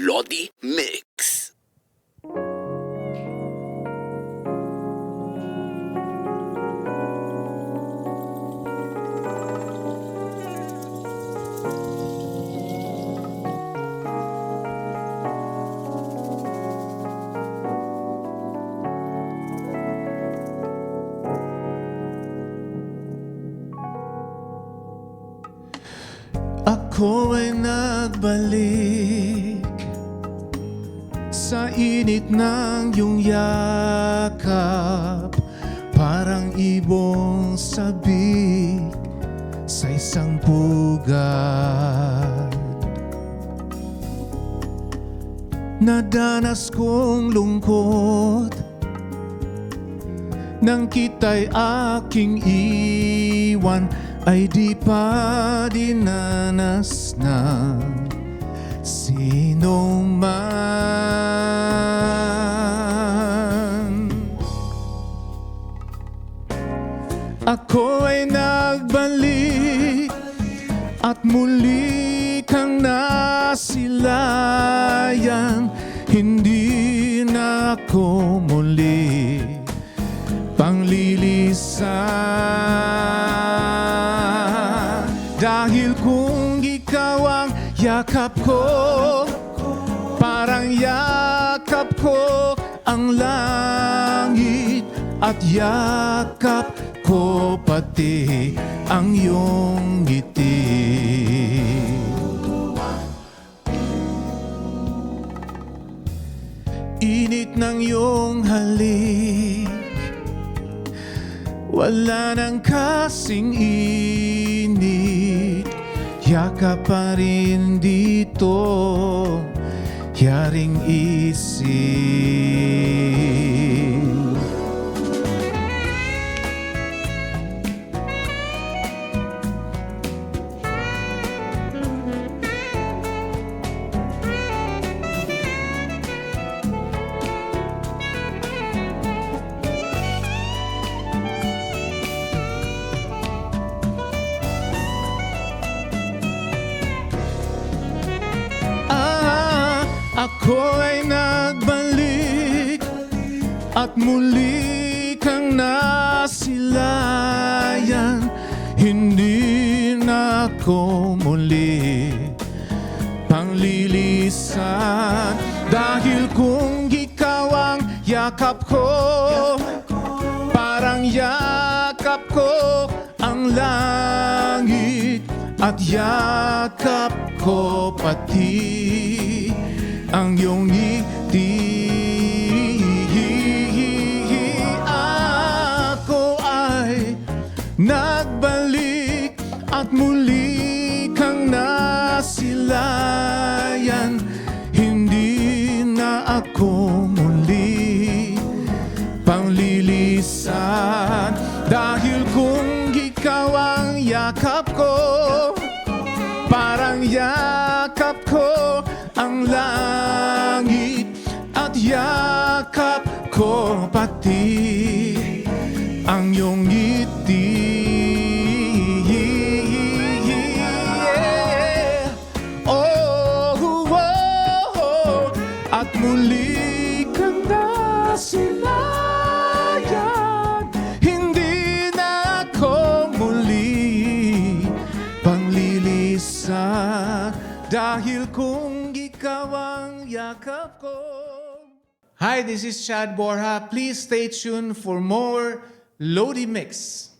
Lodi Mix. Ako ay nagbalik Sa init ng iyong yakap. Parang ibong sabik Sa isang pugad Nadanas kong lungkot Nang kita'y aking iwan. Ay di pa dinanas ng sino man? Ako ay nagbalik At muli kang nasilayan. Hindi na ako muli panglilisan Dahil kung ikaw ang yakap ko Parang yakap ko ang langit At yakap ko pati ang iyong ngiti. Init ng iyong halik Wala nang kasing init Yaka pa rin dito Yaring isip Ako ay nagbalik At muli kang nasilayan. Hindi na ako muli Panglilisan. Dahil kung ikaw ang yakap ko Parang yakap ko ang langit At yakap ko pati ang iyong ngiti Ako ay nagbalik at muli kang nasilayan. Hindi na ako muli panglilisan Dahil kung ikaw ang yakap ko Parang yakap ko ang langit At yakap ko pati ang iyong ngiti. Yeah. Oh, oh, oh, At muli kang nasilayan. Hindi na ako muli panglilisan Dahil kung ikaw ang yakap ko Hi, this is Chad Borja. Please stay tuned for more Lodi Mix.